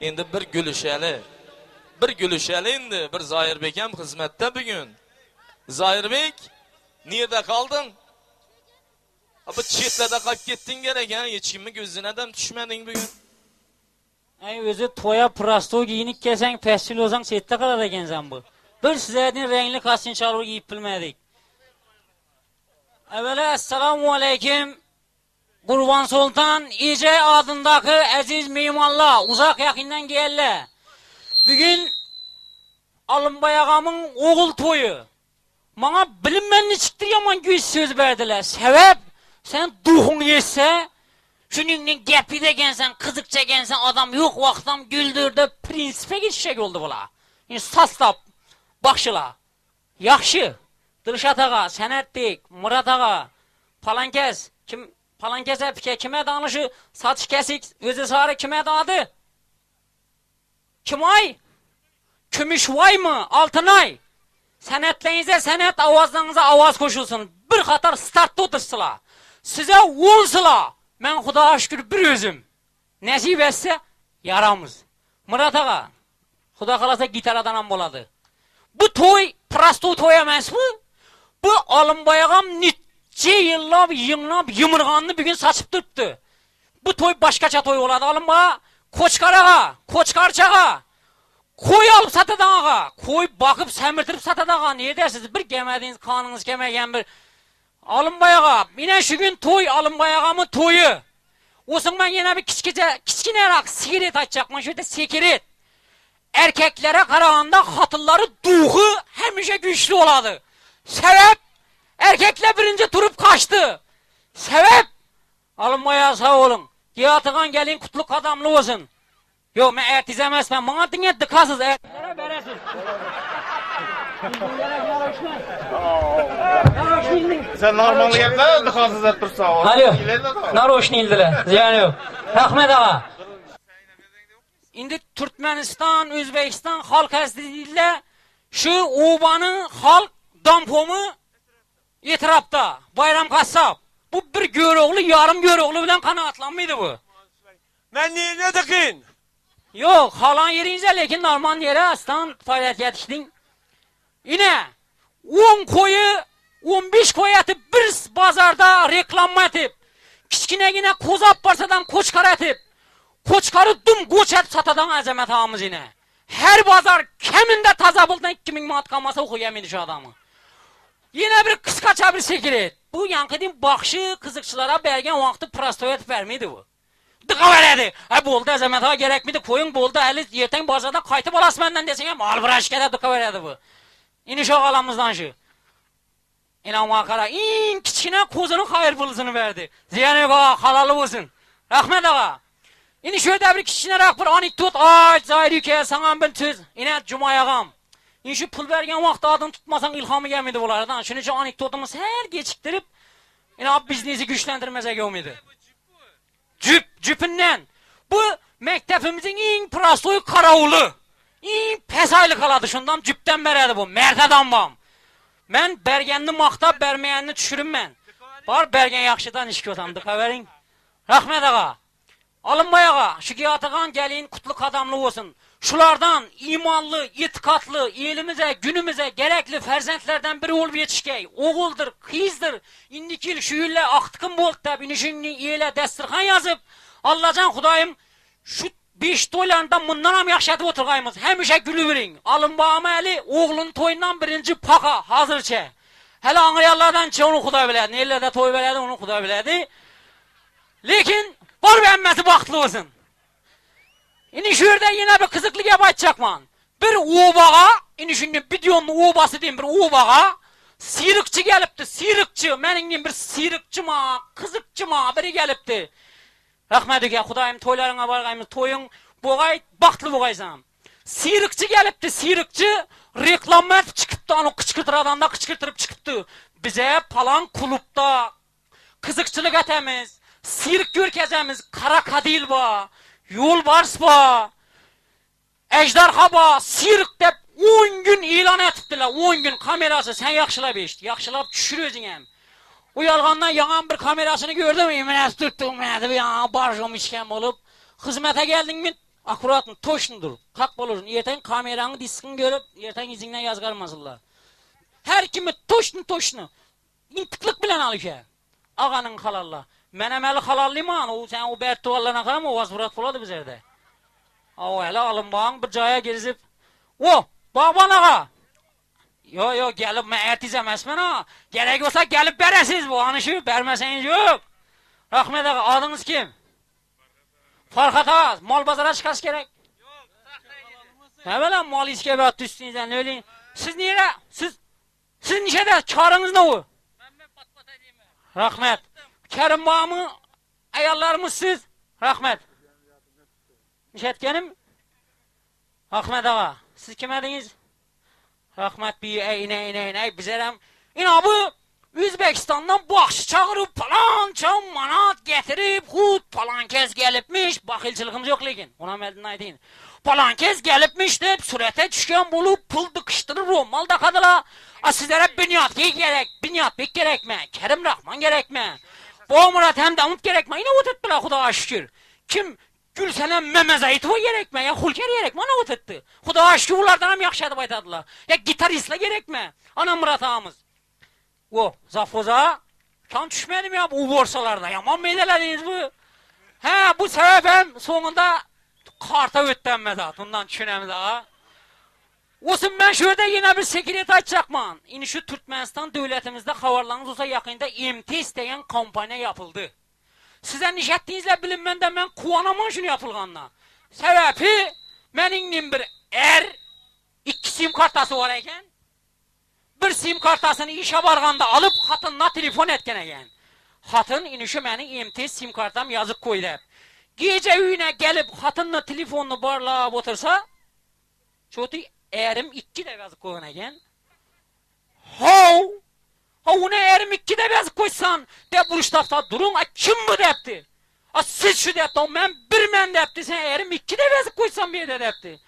endi bir gulishali. Bir gulishali endi. Bir zoirbek ham xizmatda bugun. Zoirbek nerda qolding bir chetlarda qolib ketding ekan a hech kimni ko'zidan ham tushmading bugun. Ay o'zi to'ya prosto kiyinib kelsang pastchil chetda qolar ekansan bu. Bir sizlarni rangli kostinchalar kiyib bilmadik. Avvalo assalomu alaykum. Kurban Sultan İce adındaki aziz mimarlar uzak yakından gelirler. Bugün Alınbay ağamın oğul toyu. Bana bilinmenli çıktı yaman güç söz verdiler. Sebep sen duhun yetse Şunun gepi de gelsen, kızıkça gelsen adam yok vaktam güldürdü, prinsipe geçecek oldu bula. Yani saslap, bakşıla. Yaxşı. Dırşat ağa, Senetbek, Murat ağa, Palankez, kim, Palankez hep kime danışı, satış kesik, özü sarı kime dadı? Kim ay? Kümüşvay mı? Altınay? Senetlerinize senet, avazlarınıza avaz koşulsun. Bir katar start otursular. Size on sıla. Ben Xudoga şükür bir özüm. Nasip etse yaramız. Murat ağa, Xudo kalasa gitaradan ham bo'ladi. Bu to'y prosto to'y emas bu. Bu Olimboy og'am necha yillab, yimlab, yimirg'onni bugun sochib turibdi. Bu to'y boshqacha to'y bo'ladi Olimboy. Qo'chqar ağa, qo'chqarchaga. Qo'y olib satadan ağa. Qo'y boqib samirtirib satadan ağa. Ne dersiz? Bir gelmediğiniz kanınız kelmagan bir Alınbay ağa, yine şu gün toy Alınbay ağamın toyu. Olsun ben yine bir kiçkice, kiçkinerak sigaret açacakman şöyle sigaret. Erkeklere karağında hatılları duhu hemişe güçlü oladı. Sebep, erkekler birinci turup kaçtı. Sebep, Alınbay ağa sağ olun. Giyatıgan gelin kutluk adamlı olsun. Yok ben ertiz emesmem, bana dinle dıkasız erkeklere beresiz. Sen normallikda dixosiz deb tursan. Alo. Naroşni ildiler. Ziyani yok. Rahmet ağa. Indi Türkmenistan, Özbekistan halk hazretiyle şu obanın halk dampomu etrafda Bayram Qassob bu bir go'ro'g'li, yarim go'ro'g'li bilan qanoatlanmaydi bu. Men neyine dikin? Yo'q, xolon yeringizda lekin normal yeri astan faoliyat yetishding. ina 10 qo'yi, 15 qo'y atib bir bozorda reklama atib, kichkinagina qo'zab borsadan qo'chqar atib, qo'chqari dum go'chat satadan azamat og'imiz har bozor kamida toza bo'ldan 2000 manat qolmasa o'qigan edi shu odamni. Yine bir kıskaça bir sekret. Bu yankıdın bakışı kızıkçılara bergen vakti prostoya etip vermiydi bu. Dıqa veredi. Ha boldu azamet ağa gerek miydi? Koyun boldu eli yerten pazarda kaytıp alas benden desen ya mal bıraş kere dıqa veredi bu. İniş ağalamızdan şu. İnanma kara in kichkina ko'zini hayır bulusunu verdi. Ziyan yok ağa halalı olsun. Rahmet ağa. İni şöyle bir kichkinaroq bir anekdot ayt zahir yuke sana bir söz. İne Cumay ağam. shu pul bergan vaqtda odam tutmasang ilhomi kelmaydi bulardan shuning uchun anekdotimiz har kechiktirib biznesni kuchlantirmasak bo'lmaydi jup jupindan bu maktabimizning eng prostoy qarovuli eng pasoyli qiladi shundan jupdan beradi bu. Martadan bom man berganni maqtab bermaganni tushiribman bor bergan yaxshidan ish ko'tam deb xabaring rahmat og'a olinmay og'a shu kelyotigan galing qutli qadamli bo'lsin Şulardan imanlı, itikatlı, elimize, günümüze gerekli ferzentlerden biri olup yetişkey. Oğuldur, kızdır. İndikil şu yülle aktıkın bol da binişini ile destirhan yazıp. Allah'can Hudayım şu beş toylarında bundan ham yaşatıp oturgayımız. Hemişe gülüverin. Alın bağımı eli oğlun toyundan birinci paka hazırça. Hele anlayanlardan çe onu Huday biledi. Nerelerde toy biledi onu Huday biledi. Lekin var bir emmeti baktlı olsun. Ini şu yerden yine bir kızıklık yapacakman. Bir ubağa, ini şundan videonun ubası diyeyim bir ubağa, sirikçi gelipti, sirikçi, meningden bir sirikçi ma, kızıkçı ma, biri gelipti. Rahmetige, Hudaýym toýlaryňa bargaýmy, toýuň bogay, baktly bogaýsam. Sirikçi gelipdi, sirikçi reklamlar çıkıptı, onu kıçkırtır adamda kıçkırtırıp çıkıptı. Bize palan kulupta kızıkçılık etemiz, sirik görkezemiz, kara kadil ba. Yol vars ba, ejderha ba, sirk dep 10 gün ilan etiptiler, 10 gün kamerası, sen yaxşılap işte, yaxşılap düşür özün hem. O yalgandan yanan bir kamerasını gördüm, emin tuttum, ya, barjım içken olup, hizmete geldin mi, Akurat toşundur. Kak bulursun. Erten kameranı diskini görüp erten izinden yazgarmasınlar. Her kimi toşnu toşnu. İntiklik bilen alışa. Ağanın halalla. Mən əməli xalalliman, o sən o bəddualarına qalma, o azburat buladı biz evdə. O hələ alınmağın bir caya gezib. O, bağban ağa. Yo, yo, gəlib məyyətiz əməs mən ha. Gərək olsa gəlib bərəsiz bu anışı, bərməsəniz yox. Rahmet ağa, adınız kim? Farhat ağa, mal bazara çıxası gərək. Nə belə mal içkə və düşsünüzə, nə öleyin? Siz niyə, siz, siz nişədə, karınız nə o? Rahmet. Kerim bağımı ayarlarımız siz. Rahmet. Nişetkenim? Rahmet ağa. Siz kim ediniz? Rahmet bir ey ne ne ne bizerem. İna bu Üzbekistan'dan bahşiş çağırıp falan çam manat getirip hut falan kez gelipmiş. Bakılçılığımız yok lekin. Ona meldin aydın. Falan kez gelipmiş deyip surete düşken bulup pul dıkıştırır o mal da kadıla. A sizlere bünyat gerek, bünyat bek gerek mi? Kerim Rahman gerek Bu Murat hem Davut gerek mi? Yine oturttular Huda'a şükür. Kim Gülsenen Mehmet Zayitova gerek mi? Ya Hulker gerek mi? Ana oturttu. Huda'a şükür ulardan hem yakşı adı baytadılar. Ya gitaristle gerek mi? Ana Murat ağamız. O zafoza kan düşmedim ya bu borsalarda. Yaman meydelediniz bu. He bu sebepem sonunda karta öttenmedi ha. Bundan düşünemedi ha. Olsun ben şurada yine bir sekret açacakman. İni şu Türkmenistan devletimizde havarlarınız olsa yakında IMT isteyen kampanya yapıldı. Size nişettiğinizle bilin de ben kuvanamam şunu yapılganla. Sebebi benim bir er iki sim kartası var eken bir sim kartasını işe barganda alıp hatınla telefon etken eken. Hatın inişi meni IMT sim kartam yazık koydu. Gece üyüne gelip hatınla telefonunu barlap otursa çoğu erim iki de yazık koyun eken. How? Ha onu erim iki de yazık koysan de buruştafta durun a kim bu depti? A siz şu depti o men bir men depti sen erim iki de yazık koysan bir de depti.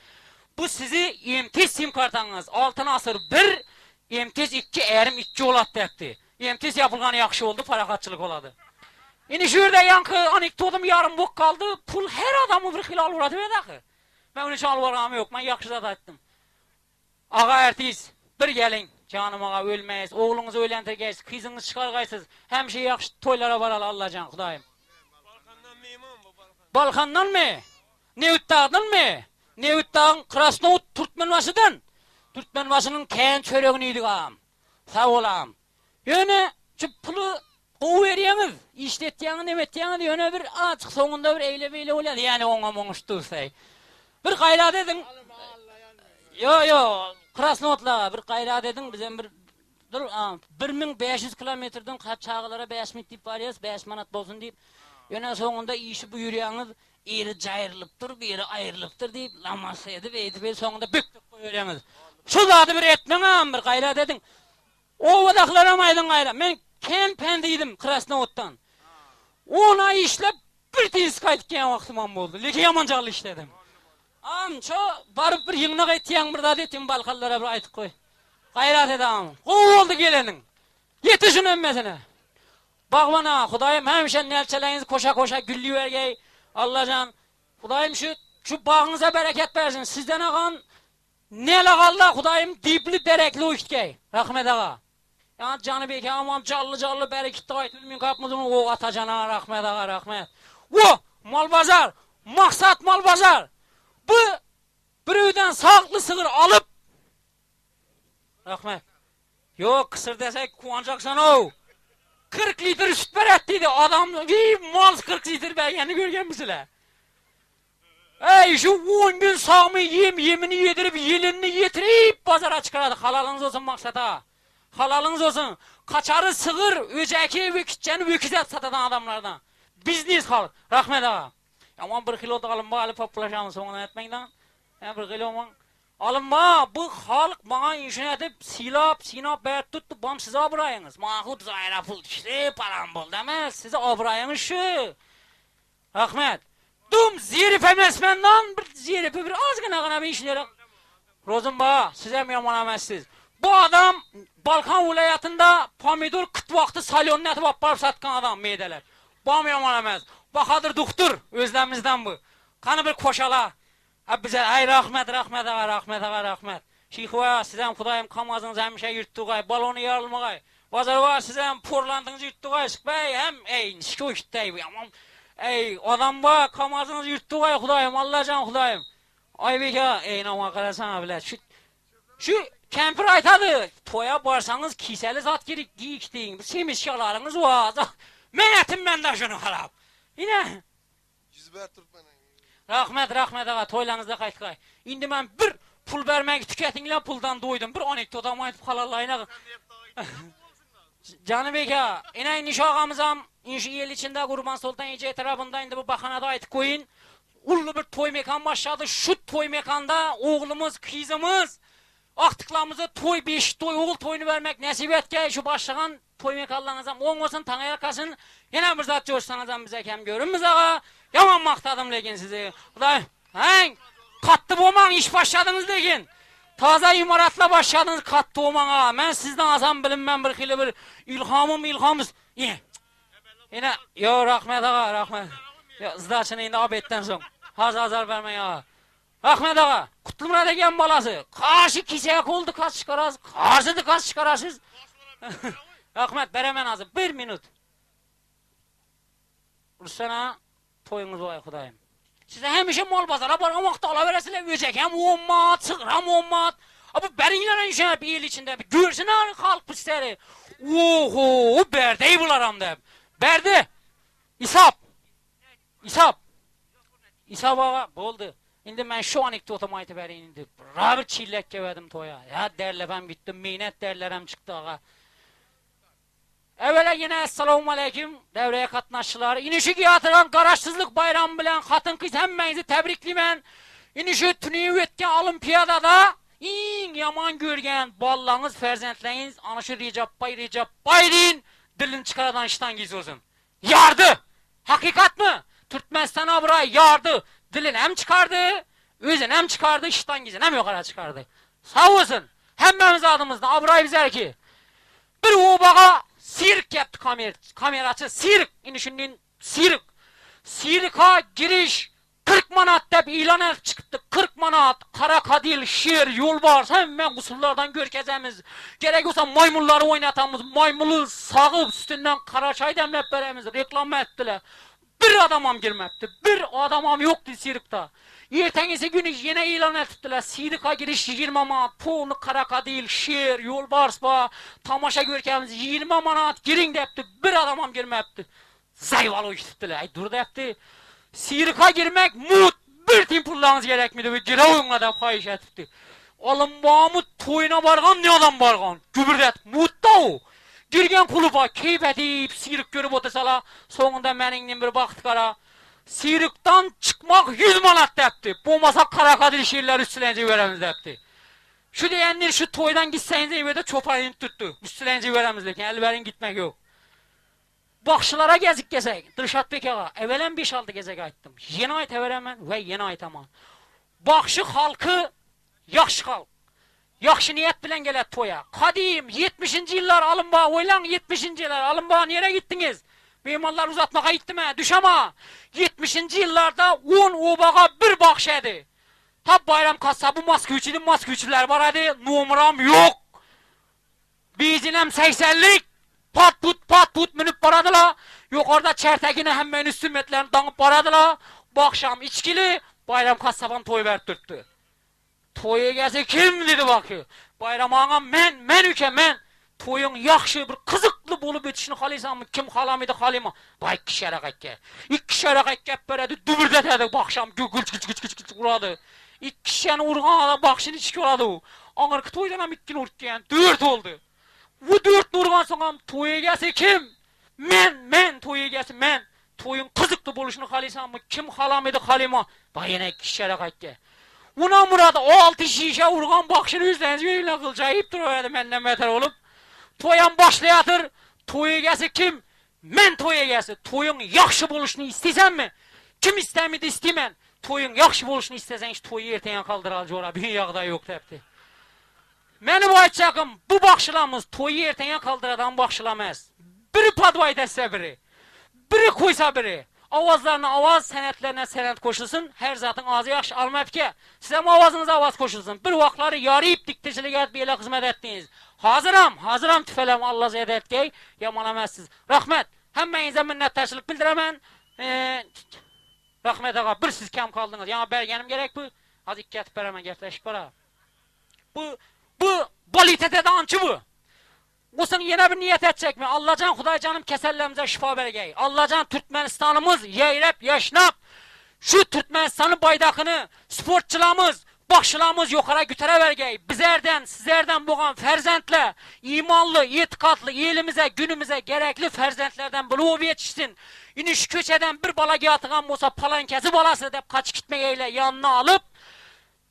Bu sizi imtiz sim kartanız altın asır bir imtiz iki erim iki olat depti. İmtiz yapılgan yakşı oldu parakatçılık oladı. Yine şurada yankı anekdotum yarım bok kaldı. Pul her adamı bir hilal uğradı ve. Ben onu çalı vargamı yok. Ben yakşı da ettim. Aga ertiz, bir gelin. canım Canımağa ölmeyiz, oğlunuzu ölentirgeyiz, kızınızı çıkargaysız. Hem şey yakşı toylara varal Allah can, Hudayim. Balkandan mı? Nevut Dağ'dan mı? Nevut Dağ'ın Krasnovut Türkmenbaşı'dan. Türkmenbaşı'nın kendi çöreğini yedik ağam. Sağ olam. Yöne şu pulu kovu veriyeniz, işletiyeniz, nemetiyeniz, yöne bir açık sonunda bir eyle beyle oladı. Yani ona monuştursay. Bir gayla dedin. Yo yo, Krasnovod'la bir gayra dedin bizden bir dur, a, 1500 kilometrden kaç çağılara 5 minut deyip varıyız, 5 manat bolsun deyip. Yöne sonunda işi buyuruyanız, iri cayrılıptır, biri ayrılıptır deyip laması edip edip edip sonunda büktük buyuruyanız. Şu zatı bir etmen bir gayra dedin. O vadaklara maydın gayra. Men ken pendiydim Krasnovod'dan. Ona işlep bir tiz kaytken vaktim oldu. Leki yamancalı işledim. Amço barıp bir yığına kaytyan bir da detim balkallara bir aytık koy. Gayrat edam. Kov oldu gelenin. Yetişin emmesine. Bakmana Kudayım hemşe nelçeleriniz koşa koşa güllü vergey. Allah'can. Kudayım şu şu bağınıza bereket versin. Sizden ağan ne lagalla Kudayım dipli derekli uçtkey. Rahmet ağa. Ya canı beki aman callı callı bereketli ayet bilmin kapmızın o atacana rahmet ağa rahmet. O mal bazar. Maksat mal bazar. Bu bir evden sağlıklı sığır alıp Rahmet. Yok kısır desek kuvanacaksan o. 40 litre süt ver ettiydi adam. Mal 40 litre vergeni görgen misile? Ey şu 10 gün sağımı yiyeyim yemini yedirip yelini getirip pazara çıkardı. Halalınız olsun maksata. Halalınız olsun. Kaçarı sığır, öceki vükitçeni vükizet satadan adamlardan. Bizniz halk. Rahmet ağa. Aman bir kilo da alın bari popülaşanı sonuna etmekten. Ya bir kilo aman. Alın ba, bu halk bana işin edip silap, sinap, beyat tuttu. Bam size abrayınız. Mahut zayra pul düştü, param bol demez. Size abrayınız şu. Rahmet. Dum zirif emesmenden bir zirifi bir azgına gına bir işlere. Rozun ba, size mi yaman emezsiz? Bu adam Balkan vilayetinde pomidor kıt vakti salyonunu etip aparıp satkan adam meydeler. Bu mu yaman emez? Bakadır doktor özlemizden bu. Kanı bir koşala. Ha bize ay rahmet rahmet ağa rahmet ağa rahmet. Şihva sizden Kudayım kamazınız hemşe yırttıgay balonu yarılmagay. Bazar var sizden porlandınız yırttıgay sıkbay hem ey şu işte aman. Ey adam var kamazınız yırttıgay Kudayım Allah can Kudayım. Ay beka ey nama karasana bile şu şu kempir aytadı. Toya barsanız kiseli zat gerek giyik deyin. Semiz şalarınız var. Men etim ben de şunu harap. ina. Yuzbar turibman. Rahmat rahmat ava to'ylaringizda qaytqay endi man bir pul bermang tikatinglar puldan do'ydim. Bir o'n ikki odam aytib halollayna Canibek ha, inay nişağımız ham inşi yıl içinde Kurban Sultan Ece tarafında indi bu bahonada aytıp koyun. Ullu bir toy mekan başladı. shu toy mekanda o'g'limiz kızımız, aktıklarımızı toy, beş toy, o'g'il toyunu bermak nasib etgan shu başlayan toy mekanlarınızam. On olsun, tanı yakasın. Yine bir zat coşsanızam bize kem görünmüz ağa. Yaman maktadım lekin sizi. Ulan, hen, katlı boğman iş başladınız lekin. Taze imaratla başladınız katlı olman ağa. Ben sizden azam bilinmem bir hili bir ilhamım ilhamız. Yine, yine, yo rahmet ağa, rahmet. Ya zdaçını indi abetten son. Hazır hazır vermeyin ağa. Rahmet ağa, Kutlu Murat Egen balası. Karşı kisek oldu kaç çıkarasız. Karşıdı kaç çıkarasız. Rahmet beremen azı. Bir minut. Rusana toyunuz var Kudayım. Size hemişe mal bazara bargamakta alaveresile verecek. Hem on mat, sıgram on mat. Abi berinlere işe bir yıl içinde görsün abi halk pisleri. Oho, berdeyi bularam de. Berdi. İsap. İsap. İsap ağa oldu. Şimdi ben şu anekdotumu itibarıyla indi. Rabir çillek gevedim toya. Ya derle ben bittim. Minet derlerem çıktı ağa. Evvela yine esselamu aleyküm devreye katnaşçılar. İnişi yatıran garaşsızlık bayramı bilen hatın kız hemmenizi tebrikliymen. İnişi tünüyü etken olimpiyadada in yaman görgen ballanız ferzentleriniz anışı Recep Bay Recep Bay deyin dilin çıkaradan işten giz olsun. Yardı! Hakikat mı? Türkmenistan abra yardı. Dilin hem çıkardı, özün hem çıkardı, işten gizin hem yukarı çıkardı. Sağ olsun. Hemmemiz adımızda abrayı bizer ki. Bir obağa sirk yaptı kamer, kameracı. Sirk. İnişinin sirk. Sirka giriş 40 manat dep ilan çıktı. 40 manat. Kara kadil, şiir, yolbars. Hemen kusurlardan görkezemiz. Gerek olsa maymunları oynatamız. Maymunu sağıp üstünden kara çay demlep. Reklam ettiler. Bir adamam girmepti. Bir adamam yoktu sirkta. Ertengisi günü yine ilan ettiler. Sirka giriş 20 manat. Pulunu kara kadil, şiir, yolbars ba. Tamaşa görkemiz 20 manat girin depti. Bir adamam girmepti. Zayvalı işittiler. Ay dur depti. Sirka girmek mut. Bir tim pullarınız gerekmedi. Bir gire oyunla da fahiş etti. Alın bağımı toyuna bargan ne adam bargan. Gübürdet. Mut da o. Girgen kuluba keyif edip sirik görüp otursala. Sonunda meninle bir baktı kara. Sirikten çıkmak 100 manat depti. Bulmasa kara kadir şiirler üstülenci veremiz depti. Şu diyenler şu toydan gitseniz evde çopayını tuttu. Üstülenci veremiz lekin elverin gitmek yok. Bakşılara gezik gezek. Dırşat Bekağa. Evvelen 5-6 gezek aytdım. Yeni ayet evvelen ve yeni ayet aman. Bakşı halkı yaxşı halk. Yaxşı niyet bilen gelet toya. Kadim 70. yıllar alın bağ oylan 70. yıllar alın bağ nereye gittiniz? Mimarlar uzatmağa gitti Düşama. Düş 70. yıllarda 10 obağa bir bakşedi. Tab bayram kasabı masküçinin masküçüler var hadi Numram yok. Bizinem 80'lik pat put pat put minip baradıla. Yukarıda çertekine hemen üstü metlerini danıp baradıla. Bu akşam içkili bayram kasaban toy verdirtti. Toya gelse kim dedi bakı. Bayram ağam men, men üke men. Toyun yaxşı bir bolup ötüşünü halaysan mı? Kim halima? Bay iki şere kakke. İki şere kakke beredi, dübürdetedi bu akşam gül gül gül gül gül uradı. İki şene urgan adam bakşını içki uradı o. Ağırkı toydan hem ikkin urtken dört oldu. Bu dört nurgan soğan toya gelse kim? Men, men toya gelse men. Toyun kızıklı boluşunu halaysan mı? Kim halamıydı halima? Bay yine iki şere kakke. Buna o altı şişe vurgan bakışını yüzden öyle kılcayıp duruyordu benden beter olup. Toyan başlayatır. Toya gelse kim? Men toya gelse. Toyun yaxşı buluşunu istesen mi? Kim istemedi istemen? Toyun yaxşı buluşunu istesen hiç toyu ertene kaldıralıcı ora. Bir yağda yok tepti. Benim aytacağım bu bakışılamız toyu ertene kaldıradan bakışılamaz. Biri padvay dese biri. Biri koysa biri. Avazlarına avaz, senetlerine senet koşulsun. Her zatın ağzı yaxşı almayıp ki. Size avazınıza avaz koşulsun. Bir vaxtları yarayıp diktirçilik edip elə hizmet ettiniz. Hoziram, hoziram tufalam Alloh ziyodatgay yomon emassiz. Rahmat. Hammangizga minnatdorchilik bildiraman. E, Rahmat aga, bir siz kam qoldingiz. Yana berganim kerak bu. Hozir ikki atib beraman, gaplashib ko'ramiz. Bu bu bolitatada anchi bu. Musin yana bir niyat edecekmi? Allahcan Hudaycanım kesellerimize şifa bergay. Allahcan Turkmanistonimiz yeyrep, yaşnap. Şu Türkmenistan'ın baydakını sportchilarimiz başçılarımız yukarı gütere vergey. Bizlerden, sizlerden bulan ferzentle, imanlı, itikatlı, elimize, günümüze gerekli ferzentlerden bulup yetişsin. İniş köç eden bir bala yatıgan olsa palankesi balası deyip kaç gitmeyeyle yanına alıp,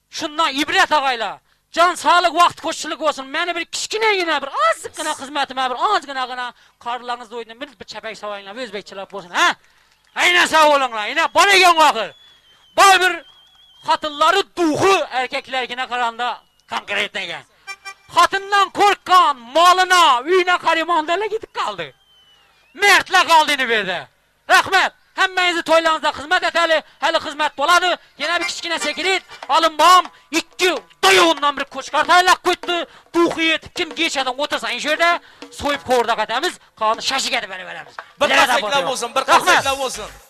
şundan ibret ağayla. Can sağlık vakt koşuluk olsun. Məni bir kiçkine yine bir az gına hizmetime bir az gına karlarınızda oynayın. Bir, bir çepek savayla özbekçiler olsun. Ha? Aynen sağ olun la. Yine bana gen vakır. Bana bir xotinlari duğu erkaklargina qaranda konkret ekan xotindan qo'rqqan molini uyini qarimondalar ketib qoldi. Mertlar qoldini berdi rahmat hammangizni to'ylaringizda xizmat etali hali xizmat bo'ladi. Yana bir kichkina bağım, iki ikki ondan bir qo'chqor tayyorlab qo'yibdi duhi yetib kim kechadan otursa ana shu yerda so'yib qo'rda qatamiz qolini shashigada berib bir qasaklar bo'lsin bir qasaklar bo'lsin.